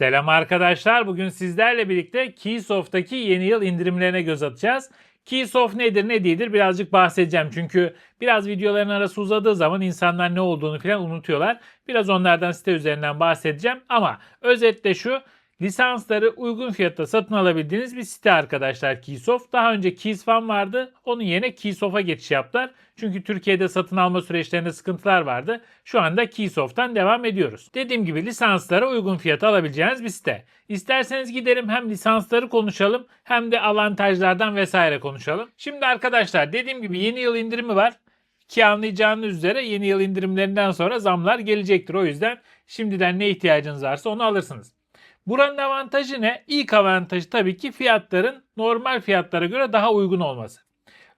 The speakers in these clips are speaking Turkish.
Selam arkadaşlar. Bugün sizlerle birlikte Keysoft'taki yeni yıl indirimlerine göz atacağız. Keysoft nedir ne değildir birazcık bahsedeceğim. Çünkü biraz videoların arası uzadığı zaman insanlar ne olduğunu falan unutuyorlar. Biraz onlardan site üzerinden bahsedeceğim. Ama özetle şu lisansları uygun fiyatta satın alabildiğiniz bir site arkadaşlar Keysoft. Daha önce Keysfan vardı. Onun yerine Keysoft'a geçiş yaptılar. Çünkü Türkiye'de satın alma süreçlerinde sıkıntılar vardı. Şu anda Keysoft'tan devam ediyoruz. Dediğim gibi lisanslara uygun fiyata alabileceğiniz bir site. İsterseniz gidelim hem lisansları konuşalım hem de avantajlardan vesaire konuşalım. Şimdi arkadaşlar dediğim gibi yeni yıl indirimi var. Ki anlayacağınız üzere yeni yıl indirimlerinden sonra zamlar gelecektir. O yüzden şimdiden ne ihtiyacınız varsa onu alırsınız. Buranın avantajı ne? İlk avantajı tabii ki fiyatların normal fiyatlara göre daha uygun olması.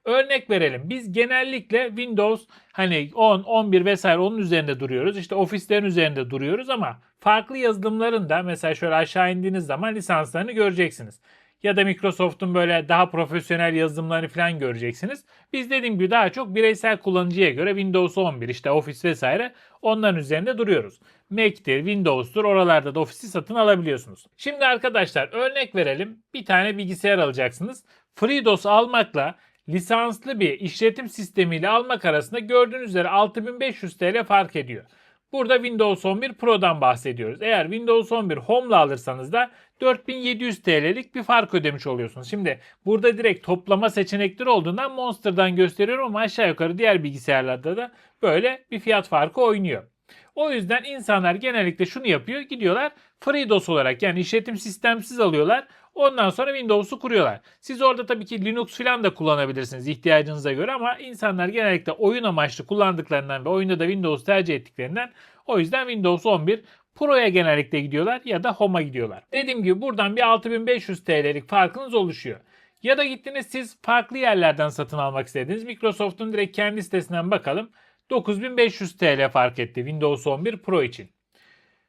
Örnek verelim. Biz genellikle Windows hani 10, 11 vesaire onun üzerinde duruyoruz. İşte ofislerin üzerinde duruyoruz ama farklı yazılımların da mesela şöyle aşağı indiğiniz zaman lisanslarını göreceksiniz. Ya da Microsoft'un böyle daha profesyonel yazılımlarını falan göreceksiniz. Biz dediğim gibi daha çok bireysel kullanıcıya göre Windows 11 işte Office vesaire onların üzerinde duruyoruz. Mac'tir, Windows'tur oralarda da ofisi satın alabiliyorsunuz. Şimdi arkadaşlar örnek verelim. Bir tane bilgisayar alacaksınız. FreeDOS almakla lisanslı bir işletim sistemiyle almak arasında gördüğünüz üzere 6500 TL fark ediyor. Burada Windows 11 Pro'dan bahsediyoruz. Eğer Windows 11 Home'la alırsanız da 4700 TL'lik bir fark ödemiş oluyorsunuz. Şimdi burada direkt toplama seçenekleri olduğundan Monster'dan gösteriyorum ama aşağı yukarı diğer bilgisayarlarda da böyle bir fiyat farkı oynuyor. O yüzden insanlar genellikle şunu yapıyor. Gidiyorlar FreeDOS olarak yani işletim sistemsiz alıyorlar. Ondan sonra Windows'u kuruyorlar. Siz orada tabii ki Linux falan da kullanabilirsiniz ihtiyacınıza göre ama insanlar genellikle oyun amaçlı kullandıklarından ve oyunda da Windows tercih ettiklerinden o yüzden Windows 11 Pro'ya genellikle gidiyorlar ya da Home'a gidiyorlar. Dediğim gibi buradan bir 6500 TL'lik farkınız oluşuyor. Ya da gittiniz siz farklı yerlerden satın almak istediniz. Microsoft'un direkt kendi sitesinden bakalım. 9500 TL fark etti Windows 11 Pro için.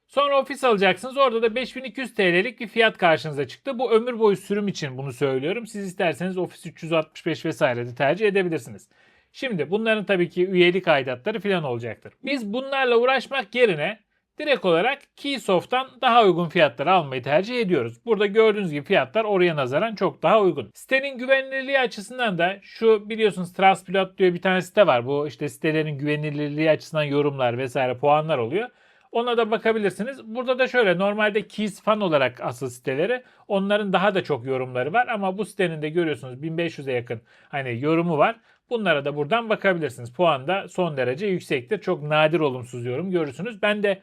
Sonra ofis alacaksınız. Orada da 5200 TL'lik bir fiyat karşınıza çıktı. Bu ömür boyu sürüm için bunu söylüyorum. Siz isterseniz Office 365 vesaire de tercih edebilirsiniz. Şimdi bunların tabii ki üyelik aidatları falan olacaktır. Biz bunlarla uğraşmak yerine direkt olarak Keysoft'tan daha uygun fiyatları almayı tercih ediyoruz. Burada gördüğünüz gibi fiyatlar oraya nazaran çok daha uygun. Sitenin güvenilirliği açısından da şu biliyorsunuz Trustpilot diye bir tane site var. Bu işte sitelerin güvenilirliği açısından yorumlar vesaire puanlar oluyor. Ona da bakabilirsiniz. Burada da şöyle normalde Keys Fan olarak asıl siteleri onların daha da çok yorumları var ama bu sitenin de görüyorsunuz 1500'e yakın hani yorumu var. Bunlara da buradan bakabilirsiniz. Puan da son derece yüksektir. Çok nadir olumsuz yorum görürsünüz. Ben de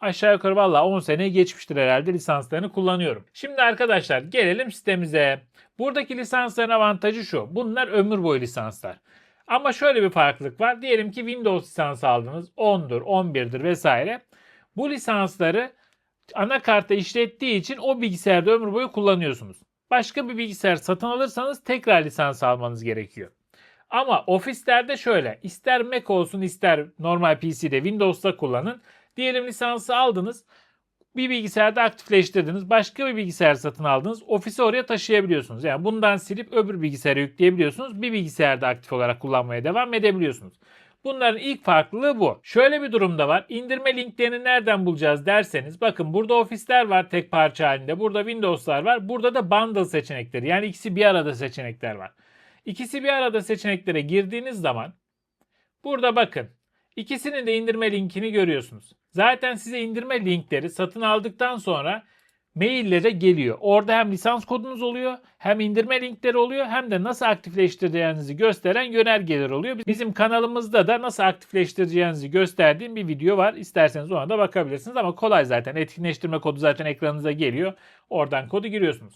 aşağı yukarı valla 10 sene geçmiştir herhalde lisanslarını kullanıyorum. Şimdi arkadaşlar gelelim sitemize. Buradaki lisansların avantajı şu. Bunlar ömür boyu lisanslar. Ama şöyle bir farklılık var. Diyelim ki Windows lisansı aldınız. 10'dur, 11'dir vesaire. Bu lisansları anakartta işlettiği için o bilgisayarda ömür boyu kullanıyorsunuz. Başka bir bilgisayar satın alırsanız tekrar lisans almanız gerekiyor. Ama ofislerde şöyle ister Mac olsun ister normal PC'de Windows'ta kullanın. Diyelim lisansı aldınız bir bilgisayarda aktifleştirdiniz. Başka bir bilgisayar satın aldınız. Ofise oraya taşıyabiliyorsunuz. Yani bundan silip öbür bilgisayara yükleyebiliyorsunuz. Bir bilgisayarda aktif olarak kullanmaya devam edebiliyorsunuz. Bunların ilk farklılığı bu. Şöyle bir durumda var. İndirme linklerini nereden bulacağız derseniz bakın burada ofisler var tek parça halinde. Burada Windows'lar var. Burada da bundle seçenekleri yani ikisi bir arada seçenekler var. İkisi bir arada seçeneklere girdiğiniz zaman burada bakın ikisinin de indirme linkini görüyorsunuz. Zaten size indirme linkleri satın aldıktan sonra maillere geliyor. Orada hem lisans kodunuz oluyor, hem indirme linkleri oluyor, hem de nasıl aktifleştireceğinizi gösteren yönergeler oluyor. Bizim kanalımızda da nasıl aktifleştireceğinizi gösterdiğim bir video var. İsterseniz ona da bakabilirsiniz ama kolay zaten. Etkinleştirme kodu zaten ekranınıza geliyor. Oradan kodu giriyorsunuz.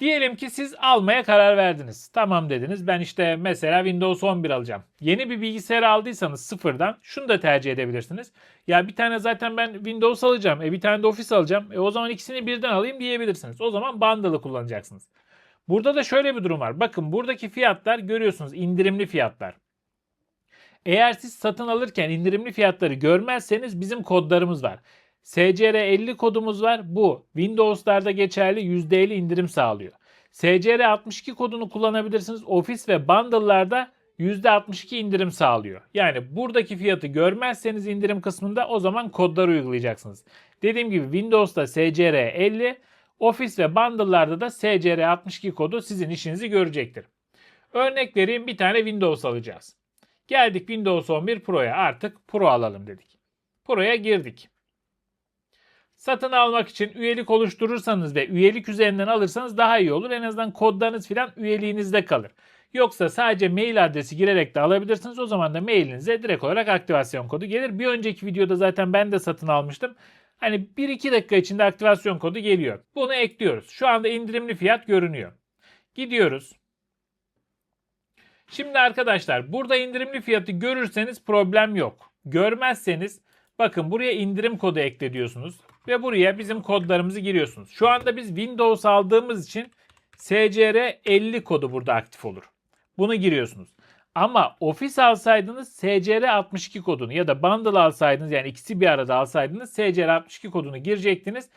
Diyelim ki siz almaya karar verdiniz. Tamam dediniz. Ben işte mesela Windows 11 alacağım. Yeni bir bilgisayar aldıysanız sıfırdan şunu da tercih edebilirsiniz. Ya bir tane zaten ben Windows alacağım. E bir tane de Office alacağım. E o zaman ikisini birden alayım diyebilirsiniz. O zaman bundle'ı kullanacaksınız. Burada da şöyle bir durum var. Bakın buradaki fiyatlar görüyorsunuz indirimli fiyatlar. Eğer siz satın alırken indirimli fiyatları görmezseniz bizim kodlarımız var. SCR50 kodumuz var. Bu Windows'larda geçerli %50 indirim sağlıyor. SCR62 kodunu kullanabilirsiniz. Office ve bundle'larda %62 indirim sağlıyor. Yani buradaki fiyatı görmezseniz indirim kısmında o zaman kodları uygulayacaksınız. Dediğim gibi Windows'ta SCR 50, Office ve Bundle'larda da SCR 62 kodu sizin işinizi görecektir. Örnek vereyim bir tane Windows alacağız. Geldik Windows 11 Pro'ya artık Pro alalım dedik. Pro'ya girdik. Satın almak için üyelik oluşturursanız ve üyelik üzerinden alırsanız daha iyi olur. En azından kodlarınız filan üyeliğinizde kalır. Yoksa sadece mail adresi girerek de alabilirsiniz. O zaman da mailinize direkt olarak aktivasyon kodu gelir. Bir önceki videoda zaten ben de satın almıştım. Hani 1-2 dakika içinde aktivasyon kodu geliyor. Bunu ekliyoruz. Şu anda indirimli fiyat görünüyor. Gidiyoruz. Şimdi arkadaşlar burada indirimli fiyatı görürseniz problem yok. Görmezseniz bakın buraya indirim kodu ekle diyorsunuz. Ve buraya bizim kodlarımızı giriyorsunuz. Şu anda biz Windows aldığımız için SCR 50 kodu burada aktif olur. Bunu giriyorsunuz. Ama Office alsaydınız SCR 62 kodunu ya da Bundle alsaydınız yani ikisi bir arada alsaydınız SCR 62 kodunu girecektiniz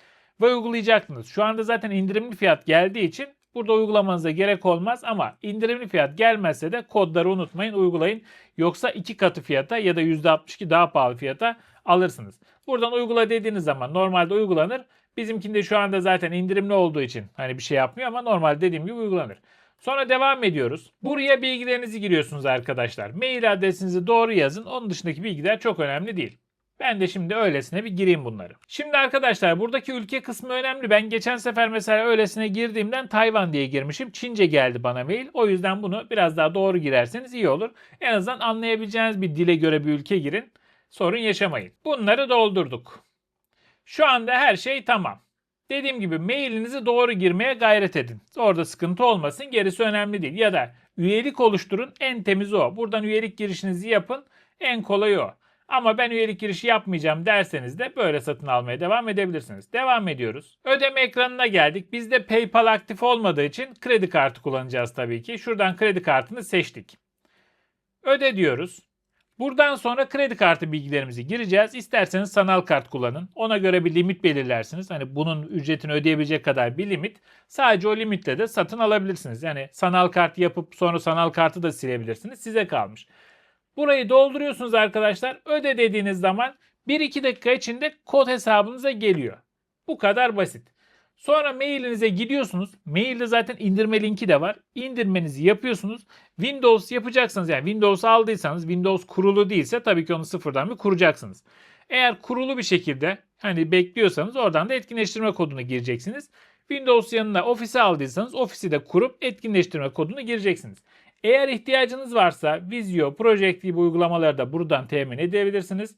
ve uygulayacaktınız. Şu anda zaten indirimli fiyat geldiği için burada uygulamanıza gerek olmaz ama indirimli fiyat gelmezse de kodları unutmayın uygulayın. Yoksa iki katı fiyata ya da %62 daha pahalı fiyata alırsınız. Buradan uygula dediğiniz zaman normalde uygulanır. Bizimkinde şu anda zaten indirimli olduğu için hani bir şey yapmıyor ama normal dediğim gibi uygulanır. Sonra devam ediyoruz. Buraya bilgilerinizi giriyorsunuz arkadaşlar. Mail adresinizi doğru yazın. Onun dışındaki bilgiler çok önemli değil. Ben de şimdi öylesine bir gireyim bunları. Şimdi arkadaşlar buradaki ülke kısmı önemli. Ben geçen sefer mesela öylesine girdiğimden Tayvan diye girmişim. Çince geldi bana mail. O yüzden bunu biraz daha doğru girerseniz iyi olur. En azından anlayabileceğiniz bir dile göre bir ülke girin. Sorun yaşamayın. Bunları doldurduk. Şu anda her şey tamam. Dediğim gibi mailinizi doğru girmeye gayret edin. Orada sıkıntı olmasın gerisi önemli değil. Ya da üyelik oluşturun en temizi o. Buradan üyelik girişinizi yapın en kolayı o. Ama ben üyelik girişi yapmayacağım derseniz de böyle satın almaya devam edebilirsiniz. Devam ediyoruz. Ödeme ekranına geldik. Bizde PayPal aktif olmadığı için kredi kartı kullanacağız tabii ki. Şuradan kredi kartını seçtik. Öde diyoruz. Buradan sonra kredi kartı bilgilerimizi gireceğiz. İsterseniz sanal kart kullanın. Ona göre bir limit belirlersiniz. Hani bunun ücretini ödeyebilecek kadar bir limit. Sadece o limitle de satın alabilirsiniz. Yani sanal kart yapıp sonra sanal kartı da silebilirsiniz. Size kalmış. Burayı dolduruyorsunuz arkadaşlar. Öde dediğiniz zaman 1-2 dakika içinde kod hesabınıza geliyor. Bu kadar basit. Sonra mailinize gidiyorsunuz. Mailde zaten indirme linki de var. İndirmenizi yapıyorsunuz. Windows yapacaksanız yani Windows aldıysanız Windows kurulu değilse tabii ki onu sıfırdan bir kuracaksınız. Eğer kurulu bir şekilde hani bekliyorsanız oradan da etkinleştirme kodunu gireceksiniz. Windows yanına Office aldıysanız Office'i de kurup etkinleştirme kodunu gireceksiniz. Eğer ihtiyacınız varsa Visio, Project gibi uygulamaları da buradan temin edebilirsiniz.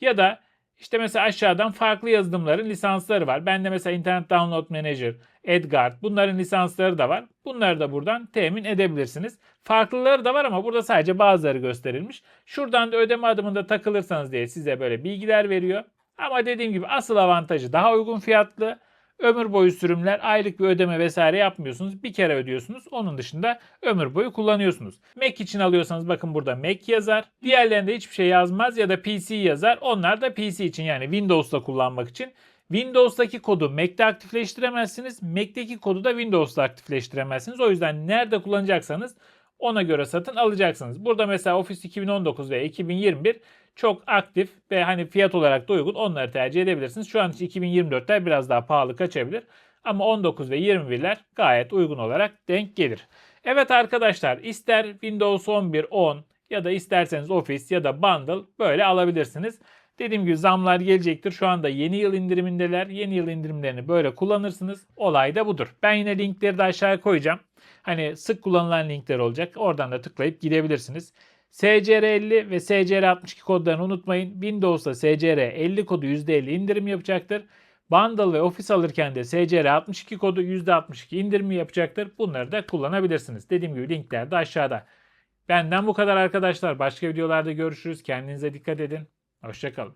Ya da işte mesela aşağıdan farklı yazılımların lisansları var. Bende mesela Internet Download Manager, Edgard bunların lisansları da var. Bunları da buradan temin edebilirsiniz. Farklıları da var ama burada sadece bazıları gösterilmiş. Şuradan da ödeme adımında takılırsanız diye size böyle bilgiler veriyor. Ama dediğim gibi asıl avantajı daha uygun fiyatlı. Ömür boyu sürümler aylık bir ödeme vesaire yapmıyorsunuz. Bir kere ödüyorsunuz. Onun dışında ömür boyu kullanıyorsunuz. Mac için alıyorsanız bakın burada Mac yazar. Diğerlerinde hiçbir şey yazmaz ya da PC yazar. Onlar da PC için yani Windows'ta kullanmak için. Windows'taki kodu Mac'te aktifleştiremezsiniz. Mac'teki kodu da Windows'ta aktifleştiremezsiniz. O yüzden nerede kullanacaksanız ona göre satın alacaksınız. Burada mesela Office 2019 ve 2021 çok aktif ve hani fiyat olarak da uygun onları tercih edebilirsiniz. Şu an için 2024'ler biraz daha pahalı kaçabilir. Ama 19 ve 21'ler gayet uygun olarak denk gelir. Evet arkadaşlar ister Windows 11 10 ya da isterseniz Office ya da Bundle böyle alabilirsiniz. Dediğim gibi zamlar gelecektir. Şu anda yeni yıl indirimindeler. Yeni yıl indirimlerini böyle kullanırsınız. Olay da budur. Ben yine linkleri de aşağıya koyacağım. Hani sık kullanılan linkler olacak. Oradan da tıklayıp gidebilirsiniz. SCR50 ve SCR62 kodlarını unutmayın. Windows'ta SCR50 kodu %50 indirim yapacaktır. Bundle ve Office alırken de SCR62 kodu %62 indirimi yapacaktır. Bunları da kullanabilirsiniz. Dediğim gibi linkler de aşağıda. Benden bu kadar arkadaşlar. Başka videolarda görüşürüz. Kendinize dikkat edin. Hoşçakalın.